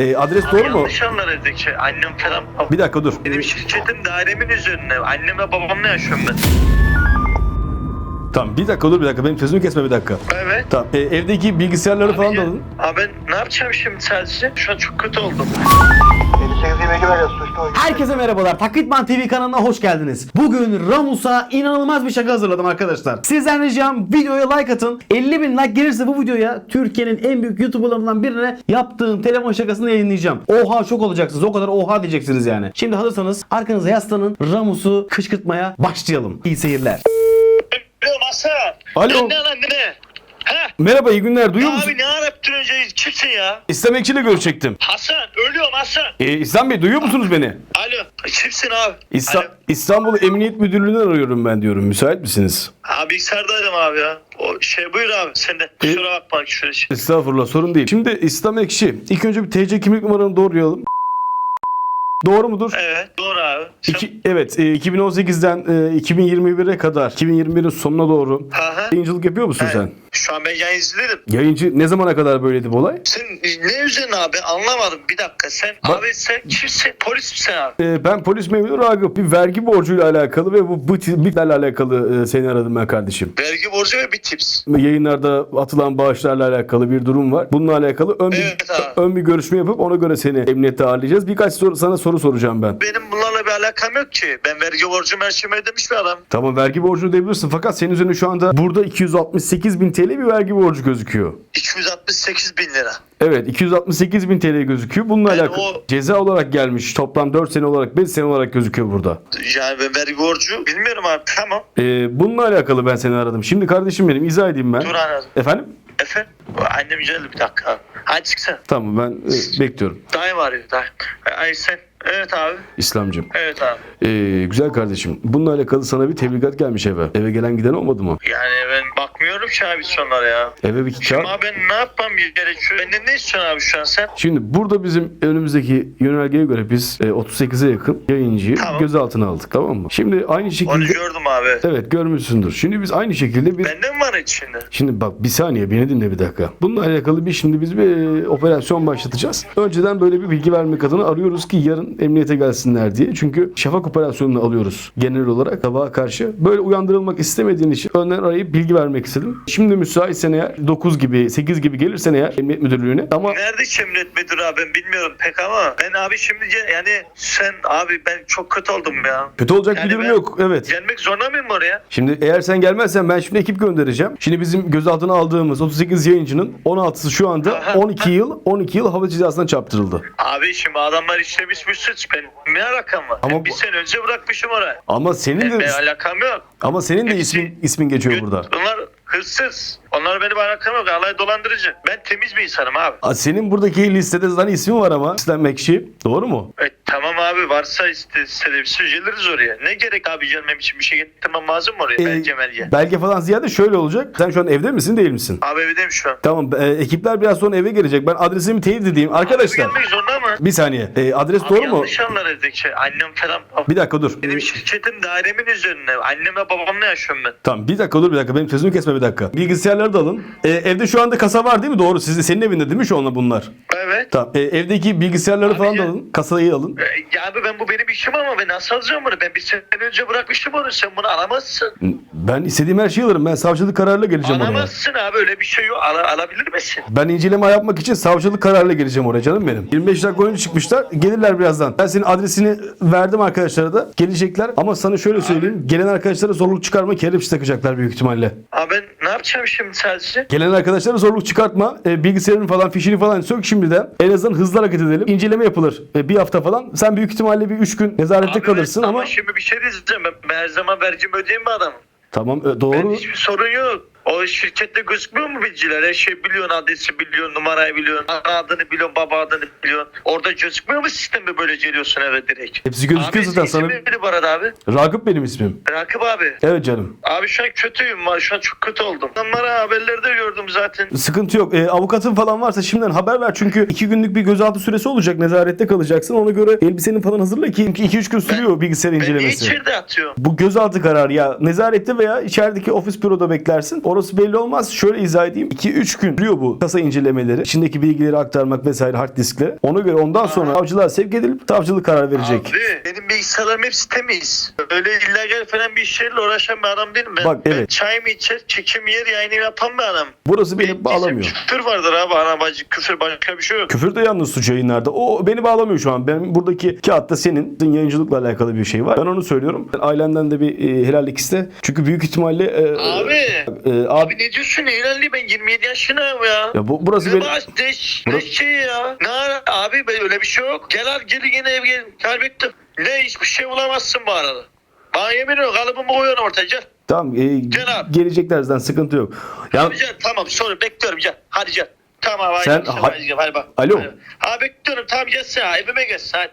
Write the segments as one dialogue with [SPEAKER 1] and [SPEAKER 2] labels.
[SPEAKER 1] E, adres
[SPEAKER 2] Abi
[SPEAKER 1] doğru mu?
[SPEAKER 2] Yanlış anladık şey. Annem falan.
[SPEAKER 1] Bir dakika dur.
[SPEAKER 2] Benim şirketim dairemin üzerine. Annemle babamla yaşıyorum ben.
[SPEAKER 1] Tamam bir dakika dur bir dakika benim sözümü kesme bir dakika.
[SPEAKER 2] Evet.
[SPEAKER 1] Tamam e, evdeki bilgisayarları falan da alın.
[SPEAKER 2] abi ben ne yapacağım şimdi sadece? Şu an çok kötü oldum.
[SPEAKER 3] Herkese merhabalar. Taklitman TV kanalına hoş geldiniz. Bugün Ramus'a inanılmaz bir şaka hazırladım arkadaşlar. Sizden ricam videoya like atın. 50 bin like gelirse bu videoya Türkiye'nin en büyük YouTuber'larından birine yaptığım telefon şakasını yayınlayacağım. Oha çok olacaksınız. O kadar oha diyeceksiniz yani. Şimdi hazırsanız arkanıza yaslanın. Ramus'u kışkırtmaya başlayalım. İyi seyirler.
[SPEAKER 2] Alo Hasan.
[SPEAKER 1] Alo.
[SPEAKER 2] Ne lan ne? Ha?
[SPEAKER 1] Merhaba iyi günler duyuyor musun?
[SPEAKER 2] Abi ne araptın önce kimsin ya?
[SPEAKER 1] İslam Ekçi'yle görüşecektim.
[SPEAKER 2] Hasan ölüyorum Hasan.
[SPEAKER 1] E, İslam Bey duyuyor musunuz beni?
[SPEAKER 2] Alo kimsin abi?
[SPEAKER 1] İsta-
[SPEAKER 2] Alo.
[SPEAKER 1] İstanbul Emniyet Müdürlüğü'nden arıyorum ben diyorum. Müsait misiniz?
[SPEAKER 2] Abi bilgisayardaydım abi ya. O şey buyur abi sen de. Kusura bakma şöyle şey.
[SPEAKER 1] Estağfurullah sorun değil. Şimdi İslam Ekşi ilk önce bir TC kimlik numaranı doğrayalım. Doğru mudur?
[SPEAKER 2] Evet doğru abi. Sen...
[SPEAKER 1] İki, evet e, 2018'den e, 2021'e kadar 2021'in sonuna doğru
[SPEAKER 2] Aha.
[SPEAKER 1] yayıncılık yapıyor musun
[SPEAKER 2] Evet.
[SPEAKER 1] sen?
[SPEAKER 2] Şu an ben yayın izledim.
[SPEAKER 1] Yayıncı ne zamana kadar böyleydi bu olay?
[SPEAKER 2] Sen ne üzerine abi anlamadım bir dakika sen
[SPEAKER 1] Bak-
[SPEAKER 2] abi sen kimsin polis misin abi?
[SPEAKER 1] E, ben polis memuru Ragıp. Bir vergi borcuyla alakalı ve bu BİT'lerle alakalı e, seni aradım ben kardeşim.
[SPEAKER 2] Vergi borcu ve bir tips.
[SPEAKER 1] Yayınlarda atılan bağışlarla alakalı bir durum var. Bununla alakalı ön bir,
[SPEAKER 2] Evet abi.
[SPEAKER 1] ön bir görüşme yapıp ona göre seni emniyete ağırlayacağız. Birkaç soru, sana soru soracağım ben.
[SPEAKER 2] Benim bunlarla bir alakam yok ki. Ben vergi borcumu her şeyimi ödemiş bir adam.
[SPEAKER 1] Tamam vergi borcunu ödeyebilirsin fakat senin üzerine şu anda burada 268 bin TL bir vergi borcu gözüküyor.
[SPEAKER 2] 268 bin lira.
[SPEAKER 1] Evet 268 bin TL gözüküyor. Bununla
[SPEAKER 2] Yani
[SPEAKER 1] alakalı
[SPEAKER 2] o-
[SPEAKER 1] ceza olarak gelmiş. Toplam 4 sene olarak 5 sene olarak gözüküyor burada.
[SPEAKER 2] Yani ben vergi borcu bilmiyorum abi tamam.
[SPEAKER 1] Ee, bununla alakalı ben seni aradım. Şimdi kardeşim benim izah edeyim ben.
[SPEAKER 2] Dur anladım.
[SPEAKER 1] Efendim?
[SPEAKER 2] Efendim? Annem geldi bir dakika. Hadi çıksana.
[SPEAKER 1] Tamam ben e, bekliyorum.
[SPEAKER 2] Dayım arıyor dayım. Ay sen. Evet abi.
[SPEAKER 1] İslamcığım.
[SPEAKER 2] Evet abi.
[SPEAKER 1] Ee, güzel kardeşim. Bununla alakalı sana bir tebligat gelmiş eve. Eve gelen giden olmadı mı?
[SPEAKER 2] Yani ben bakmıyorum ki abi sonlara ya.
[SPEAKER 1] Eve bir
[SPEAKER 2] Şimdi
[SPEAKER 1] kağıt.
[SPEAKER 2] abi ben ne yapmam gerekiyor? Benden ne istiyorsun abi şu an sen?
[SPEAKER 1] Şimdi burada bizim önümüzdeki yönergeye göre biz e, 38'e yakın yayıncıyı
[SPEAKER 2] Tamam.
[SPEAKER 1] gözaltına aldık tamam mı? Şimdi aynı
[SPEAKER 2] Onu
[SPEAKER 1] şekilde...
[SPEAKER 2] gördüm abi.
[SPEAKER 1] Evet görmüşsündür. Şimdi biz aynı şekilde bir...
[SPEAKER 2] Bende mi var içinde?
[SPEAKER 1] Şimdi bak bir saniye beni dinle bir dakika. Bununla alakalı bir şimdi biz bir e, operasyon başlatacağız. Önceden böyle bir bilgi vermek adına arıyoruz ki yarın emniyete gelsinler diye. Çünkü şafak operasyonunu alıyoruz genel olarak sabaha karşı. Böyle uyandırılmak istemediğin için önden arayıp bilgi vermek istedim. Şimdi müsaitsen eğer 9 gibi 8 gibi gelirsen eğer emniyet müdürlüğüne ama
[SPEAKER 2] Nerede emniyet müdürü abi ben bilmiyorum pek ama ben abi şimdi yani sen abi ben çok kötü oldum ya.
[SPEAKER 1] kötü olacak
[SPEAKER 2] Yani
[SPEAKER 1] bir durum
[SPEAKER 2] ben-
[SPEAKER 1] yok. Evet.
[SPEAKER 2] Gelmek zorunda mıyım oraya?
[SPEAKER 1] Şimdi eğer sen gelmezsen ben şimdi ekip göndereceğim. Şimdi bizim gözaltına aldığımız 38 yayıncının 16'sı şu anda
[SPEAKER 2] Aha.
[SPEAKER 1] 12 yıl 12 yıl hava cezasına çarptırıldı.
[SPEAKER 2] Abi şimdi adamlar işlemiş bir suç. Ben ne var?
[SPEAKER 1] Ama
[SPEAKER 2] bir
[SPEAKER 1] bu-
[SPEAKER 2] sene önce bırakmışım oraya.
[SPEAKER 1] Ama senin
[SPEAKER 2] Ben,
[SPEAKER 1] de
[SPEAKER 2] ben alakam yok.
[SPEAKER 1] ama senin de ismin ismin geçiyor burada.
[SPEAKER 2] Bunlar hırsız. Onlar benim alakam yok. Alay dolandırıcı. Ben temiz bir insanım abi.
[SPEAKER 1] Aa, Senin buradaki listede zaten ismin var ama İslam Mekşi. Doğru mu?
[SPEAKER 2] E, abi varsa iste, istediğimiz geliriz oraya. Ne gerek abi gelmem için bir şey getirmem lazım mı oraya?
[SPEAKER 1] Ee,
[SPEAKER 2] Belge melge.
[SPEAKER 1] belge falan ziyade şöyle olacak. Sen şu an evde misin değil misin?
[SPEAKER 2] Abi evdeyim şu an.
[SPEAKER 1] Tamam e, ekipler biraz sonra eve gelecek. Ben adresimi teyit edeyim. Arkadaşlar
[SPEAKER 2] Abi gelmek zorunda mı?
[SPEAKER 1] bir saniye. E, adres
[SPEAKER 2] Abi
[SPEAKER 1] doğru mu?
[SPEAKER 2] yanlış anladık şey. Annem falan.
[SPEAKER 1] Bir dakika dur.
[SPEAKER 2] Benim şirketim dairemin üzerine. Annemle babamla yaşıyorum ben.
[SPEAKER 1] Tamam bir dakika dur bir dakika. Benim sözümü kesme bir dakika. Bilgisayarları da alın. E, evde şu anda kasa var değil mi? Doğru. Sizde senin evinde değil mi şu anda bunlar?
[SPEAKER 2] Evet.
[SPEAKER 1] Tamam. E, evdeki bilgisayarları
[SPEAKER 2] Abi
[SPEAKER 1] falan da alın. Kasayı alın.
[SPEAKER 2] E, Ya abi ben bu benim işim ama ben nasıl alacağım bunu? Ben bir sene önce bırakmıştım onu. Sen bunu alamazsın.
[SPEAKER 1] Ben istediğim her şeyi alırım. Ben savcılık kararıyla geleceğim oraya.
[SPEAKER 2] Alamazsın abi öyle bir şey yok. Ala, alabilir misin?
[SPEAKER 1] Ben inceleme yapmak için savcılık kararıyla geleceğim oraya canım benim. 25 dakika önce çıkmışlar. Gelirler birazdan. Ben senin adresini verdim arkadaşlara da. Gelecekler ama sana şöyle söyleyeyim. Gelen arkadaşlara zorluk çıkarma kelepçe takacaklar büyük ihtimalle.
[SPEAKER 2] Abi ben ne yapacağım şimdi sadece?
[SPEAKER 1] Gelen arkadaşlara zorluk çıkartma. E, bilgisayarın falan fişini falan sök şimdiden. En azından hızlı hareket edelim. İnceleme yapılır. E, bir hafta falan. Sen büyük ihtimalle bir 3 gün nezarette
[SPEAKER 2] Abi
[SPEAKER 1] kalırsın
[SPEAKER 2] ben-
[SPEAKER 1] ama...
[SPEAKER 2] şimdi bir şey diyeceğim. Ben, ben her zaman vergimi ödeyeyim mi adamım?
[SPEAKER 1] Tamam e,
[SPEAKER 2] Ben
[SPEAKER 1] doğru.
[SPEAKER 2] hiçbir sorun yok. O şirkette gözükmüyor mu bilgiler? Her şey biliyorsun, adresi biliyorsun, numarayı biliyorsun, ana adını biliyorsun, baba adını biliyorsun. Orada gözükmüyor mu sistemde böyle geliyorsun eve direkt?
[SPEAKER 1] Hepsi gözüküyor
[SPEAKER 2] abi,
[SPEAKER 1] zaten sana.
[SPEAKER 2] neydi bu arada abi?
[SPEAKER 1] Ragıp benim ismim.
[SPEAKER 2] Rakip abi.
[SPEAKER 1] Evet canım.
[SPEAKER 2] Abi şu an kötüyüm. Şu an çok kötü oldum. Onlara haberlerde gördüm zaten.
[SPEAKER 1] Sıkıntı yok. E, avukatın falan varsa şimdiden haber ver. Çünkü 2 günlük bir gözaltı süresi olacak. Nezarette kalacaksın. Ona göre elbisenin falan hazırla ki 2-3 gün sürüyor bilgisayar
[SPEAKER 2] Ben niye
[SPEAKER 1] incelemesi.
[SPEAKER 2] içeride atıyorum?
[SPEAKER 1] Bu gözaltı kararı ya nezarette veya içerideki ofis büroda beklersin. Orada
[SPEAKER 4] Orası belli olmaz. Şöyle izah edeyim. 2-3 gün sürüyor bu kasa incelemeleri. İçindeki bilgileri aktarmak vesaire hard disklere. Ona göre ondan sonra savcılığa sevk edilip savcılık karar verecek.
[SPEAKER 2] Abi benim bilgisayarlarım hepsi temiz. Öyle illegal falan bir işlerle uğraşan bir adam değilim ben.
[SPEAKER 4] Bak,
[SPEAKER 2] Ben
[SPEAKER 4] evet.
[SPEAKER 2] çayımı içer, çekim yer yayını yapan bir adam.
[SPEAKER 4] Burası beni bağlamıyor.
[SPEAKER 2] Küfür vardır abi ana bacı küfür başka bir şey yok.
[SPEAKER 4] Küfür de yalnız suç yayınlarda. O beni bağlamıyor şu an. Ben buradaki kağıtta senin yayıncılıkla alakalı bir şey var. Ben onu söylüyorum. Ben ailenden de bir e, helallik iste. Çünkü büyük ihtimalle e,
[SPEAKER 2] Abi.
[SPEAKER 4] e, abi,
[SPEAKER 2] Abi ne diyorsun Eğlenli ben 27 yaşındayım ya.
[SPEAKER 4] ya bu, burası
[SPEAKER 2] Ne
[SPEAKER 4] benim
[SPEAKER 2] bağış ne, ne
[SPEAKER 4] Burası-
[SPEAKER 2] şey ya? Ne ara? Abi ben öyle bir şey yok. Gel al gel yine ev gel. Kaybettim. Ne hiçbir şey bulamazsın bu arada. Bana yemin ediyorum kalıbımı koyuyorum ortaya gel.
[SPEAKER 4] tamam e,
[SPEAKER 2] Gel abi.
[SPEAKER 4] geleceklerden sıkıntı yok. Ya
[SPEAKER 2] Abi gel tamam sonra bekliyorum gel. Hadi gel. Tamam hadi.
[SPEAKER 4] Sen- ha-
[SPEAKER 2] hadi, hadi bak.
[SPEAKER 4] Alo.
[SPEAKER 2] Hadi. Ha bekliyorum tamam gelsin ha evime gelsin hadi.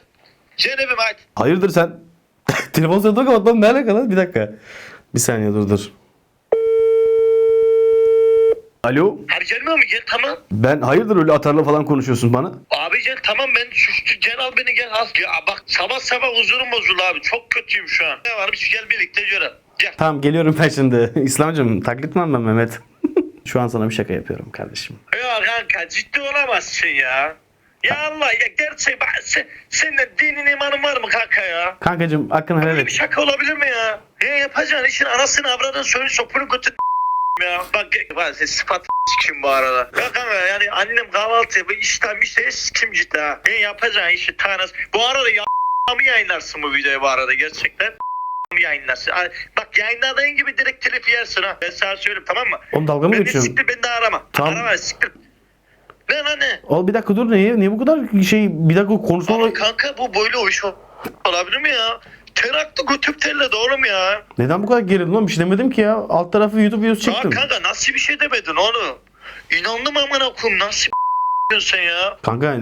[SPEAKER 2] Gel evime hadi.
[SPEAKER 4] hayırdır sen telefon sırada kapatmadın ne alakalı? Bir dakika. Bir saniye dur dur. Alo.
[SPEAKER 2] Hadi gelmiyor mu gel tamam.
[SPEAKER 4] Ben hayırdır öyle atarla falan konuşuyorsun bana?
[SPEAKER 2] Abi gel tamam ben şu, şu- gel al beni gel al. Ya, bak sabah sabah huzurum bozuldu abi. Çok kötüyüm şu an. Ne varmış gel birlikte görelim. Gel.
[SPEAKER 1] Tamam geliyorum ben şimdi. İslamcığım taklit mi ben Mehmet? Şu an sana bir şaka yapıyorum kardeşim.
[SPEAKER 2] Ya kanka ciddi olamazsın ya. Ya Allah ya gerçek bak sen, senin dinin imanın var mı kanka ya?
[SPEAKER 1] Kankacığım hakkını helal
[SPEAKER 2] Böyle bir
[SPEAKER 1] et.
[SPEAKER 2] şaka olabilir mi ya? Ya yapacağın işin anasını avradın söyle sopunu götür ya. Bak bak sen sıfat kim bu arada. Ya kanka yani annem kahvaltı yapıyor iştahım işte kim ciddi ha. Ya yapacağın işi tanız. Bu arada ya mı yayınlarsın bu videoyu bu arada gerçekten? mı yayınlarsın? Ay, Bak yayınladığın gibi direkt telif yersin ha. Ben sana söyleyeyim tamam mı?
[SPEAKER 1] Oğlum dalga mı
[SPEAKER 2] Beni
[SPEAKER 1] geçiyorsun?
[SPEAKER 2] siktir beni de arama.
[SPEAKER 1] Tamam.
[SPEAKER 2] Arama siktir. Ne lan ne?
[SPEAKER 1] Oğlum bir dakika dur niye? Niye bu kadar şey bir dakika konuşma
[SPEAKER 2] Ama kanka bu böyle o iş olabilir mi ya? Ter aktı götüp terledi oğlum ya.
[SPEAKER 1] Neden bu kadar gerildin oğlum? Bir şey demedim ki ya. Alt tarafı YouTube videosu
[SPEAKER 2] Ya
[SPEAKER 1] çektim.
[SPEAKER 2] kanka nasıl bir şey demedin onu? İnandım amına koyayım nasıl diyorsun sen ya?
[SPEAKER 1] Kanka e,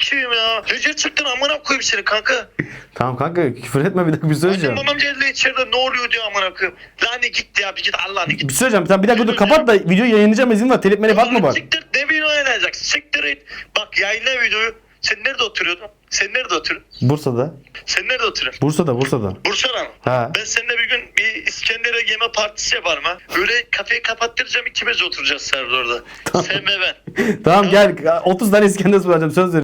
[SPEAKER 2] Kim ya? Gece çıktın amına koyayım seni kanka.
[SPEAKER 1] tamam kanka küfür etme bir dakika bir şey
[SPEAKER 2] Annem
[SPEAKER 1] söyleyeceğim.
[SPEAKER 2] babam geldi içeride ne oluyor diyor amına koyayım. Lan git ya bir git Allah'ını
[SPEAKER 1] Bir
[SPEAKER 2] git.
[SPEAKER 1] şey söyleyeceğim. Sen bir dakika dur kapat da videoyu yayınlayacağım izin var. Telif melif atma bak.
[SPEAKER 2] Siktir ne bir oynayacak siktir et. Bak yayınla videoyu. Sen nerede oturuyordun? Sen nerede oturuyorsun?
[SPEAKER 1] Bursa'da.
[SPEAKER 2] Sen nerede oturuyorsun?
[SPEAKER 1] Bursa'da Bursa'da.
[SPEAKER 2] Bursa'da mı?
[SPEAKER 1] Ha.
[SPEAKER 2] Ben seninle bir gün bir İskender'e yeme partisi yaparım ha. Böyle kafeyi kapattıracağım ikimiz oturacağız Serdar orada. Sen ve ben.
[SPEAKER 1] Tamam gel 30 tane İskender soracağım söz ver.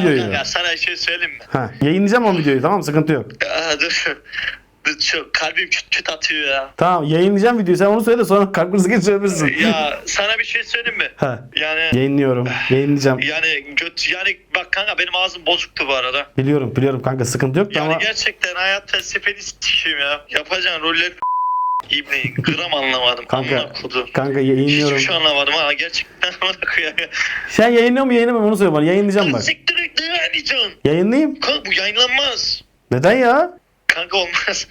[SPEAKER 1] Videoyu.
[SPEAKER 2] Ya sana bir şey söyleyeyim mi?
[SPEAKER 1] Ha, yayınlayacağım o videoyu tamam sıkıntı yok.
[SPEAKER 2] Ya dur. Şu kalbim küt küt atıyor ya.
[SPEAKER 1] Tamam yayınlayacağım videoyu sen onu söyle de sonra kalp krizi geçirebilirsin.
[SPEAKER 2] Ya sana bir şey söyleyeyim mi?
[SPEAKER 1] Ha.
[SPEAKER 2] Yani
[SPEAKER 1] Yayınlıyorum. Yayınlayacağım.
[SPEAKER 2] yani göt yani bak kanka benim ağzım bozuktu bu arada.
[SPEAKER 1] Biliyorum biliyorum kanka sıkıntı yok da
[SPEAKER 2] Yani
[SPEAKER 1] ama
[SPEAKER 2] gerçekten hayat felsefeni sikeyim ya. Yapacağın roller İbni gram anlamadım.
[SPEAKER 1] Kanka,
[SPEAKER 2] Amına kodum.
[SPEAKER 1] kanka
[SPEAKER 2] Hiçbir
[SPEAKER 1] yayınlıyorum.
[SPEAKER 2] şey anlamadım ha gerçekten amına koyayım.
[SPEAKER 1] Sen yayınlıyor mu yayınlamıyor mu onu söyle bana yayınlayacağım bak.
[SPEAKER 2] Siktir et ne yayınlayacaksın?
[SPEAKER 1] Yayınlayayım.
[SPEAKER 2] Kanka bu yayınlanmaz.
[SPEAKER 1] Neden ya?
[SPEAKER 2] Kanka olmaz.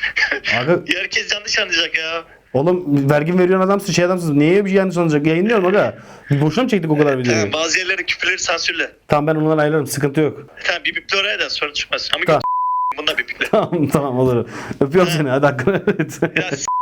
[SPEAKER 1] Aga,
[SPEAKER 2] Herkes yanlış anlayacak ya.
[SPEAKER 1] oğlum vergi veriyorsun adamsın şey adamsın. Niye bir şey yanlış olacak? Yayınlıyorum aga. Boşuna mı çektik o kadar videoyu?
[SPEAKER 2] Tamam, bazı yerleri küfürleri sansürle.
[SPEAKER 1] Tamam ben onları ayarlarım sıkıntı yok.
[SPEAKER 2] Tamam bir biple oraya da sorun çıkmaz. Ama
[SPEAKER 1] Tamam.
[SPEAKER 2] bunda bir biple.
[SPEAKER 1] Tamam tamam olur. Öpüyorum seni hadi hakkını evet.
[SPEAKER 2] Ya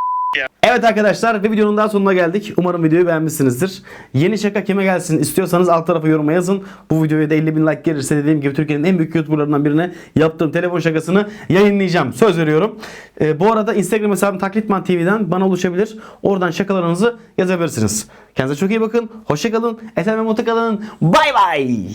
[SPEAKER 1] Evet arkadaşlar bir videonun daha sonuna geldik. Umarım videoyu beğenmişsinizdir. Yeni şaka kime gelsin istiyorsanız alt tarafa yoruma yazın. Bu videoya da 50 bin like gelirse dediğim gibi Türkiye'nin en büyük YouTuber'larından birine yaptığım telefon şakasını yayınlayacağım. Söz veriyorum. Ee, bu arada Instagram hesabım Taklitman TV'den bana ulaşabilir. Oradan şakalarınızı yazabilirsiniz. Kendinize çok iyi bakın. Hoşçakalın. Efendim mutlu kalın. Bay bay.